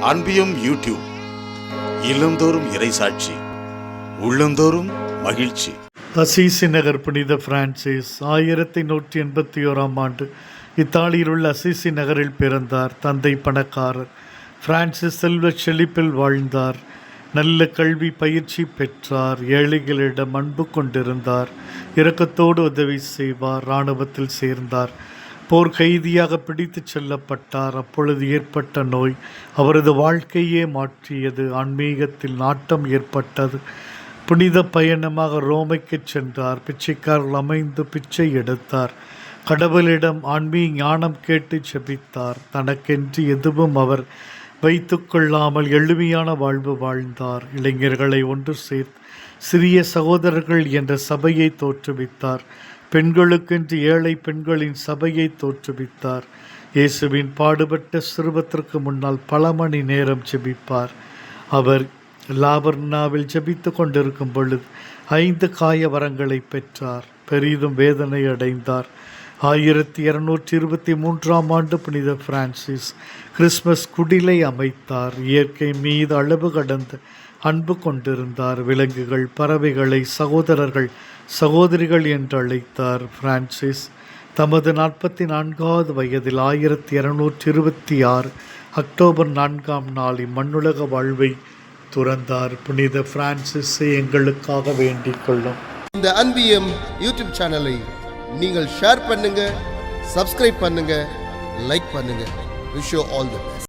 அன்பியும் YouTube இல்லந்தோறும் இறைசாட்சி உள்ளந்தோறும் மகிழ்ச்சி. அசீசி நகர் புனித பிரான்சிஸ் ஆயிரத்தி நூற்றி எண்பத்தி ஓராம் ஆண்டு இத்தாலியில் உள்ள அசீசி நகரில் பிறந்தார். தந்தை பணக்காரர். பிரான்சிஸ் செல்வ செழிப்பில் வாழ்ந்தார். நல்ல கல்வி பயிற்சி பெற்றார். ஏழைகளிடம் அன்பு கொண்டிருந்தார். இரக்கத்தோடு உதவி செய்வார். இராணுவத்தில் சேர்ந்தார். போர் கைதியாக பிடித்துச் செல்லப்பட்டார். அப்பொழுது ஏற்பட்ட நோய் அவரது வாழ்க்கையே மாற்றியது. ஆன்மீகத்தில் நாட்டம் ஏற்பட்டது. புனித பயணமாக ரோமைக்கு சென்றார். பிச்சைக்காரர்கள் அமைந்து பிச்சை எடுத்தார். கடவுளிடம் ஆன்மீக ஞானம் கேட்டு செபித்தார். தனக்கென்று எதுவும் அவர் வைத்துக்கொள்ளாமல் எளிமையான வாழ்வு வாழ்ந்தார். இளைஞர்களை ஒன்று சேர்த்து சிறிய சகோதரர்கள் என்ற சபையை தோற்றுவித்தார். பெண்களுக்கென்று ஏழை பெண்களின் சபையை தோற்றுவித்தார். இயேசுவின் பாடுபட்ட சிறுவத்திற்கு முன்னால் பல மணி நேரம் ஜெபிப்பார். அவர் லாபர்னாவில் ஜெபித்து கொண்டிருக்கும் பொழுது ஐந்து காய வரங்களை பெற்றார். பெரிதும் வேதனை அடைந்தார். ஆயிரத்தி இருநூற்றி இருபத்தி மூன்றாம் ஆண்டு புனித பிரான்சிஸ் கிறிஸ்மஸ் குடிலை அமைத்தார். இயற்கை மீது அளவு கடந்த அன்பு கொண்டிருந்தார். விலங்குகள் பறவைகளை சகோதரர்கள் சகோதரிகள் என்று அழைத்தார் பிரான்சிஸ். தமது நாற்பத்தி நான்காவது வயதில் ஆயிரத்தி இருநூற்றி இருபத்தி ஆறு அக்டோபர் நான்காம் நாள் இம்மண்ணுலக வாழ்வை துறந்தார். புனித பிரான்சிஸை எங்களுக்காக வேண்டிக் கொள்ளும். இந்த அன்பியம் யூடியூப் சேனலை நீங்கள் ஷேர் பண்ணுங்க சப்ஸ்கிரைப் பண்ணுங்க லைக் பண்ணுங்க. Wish all the best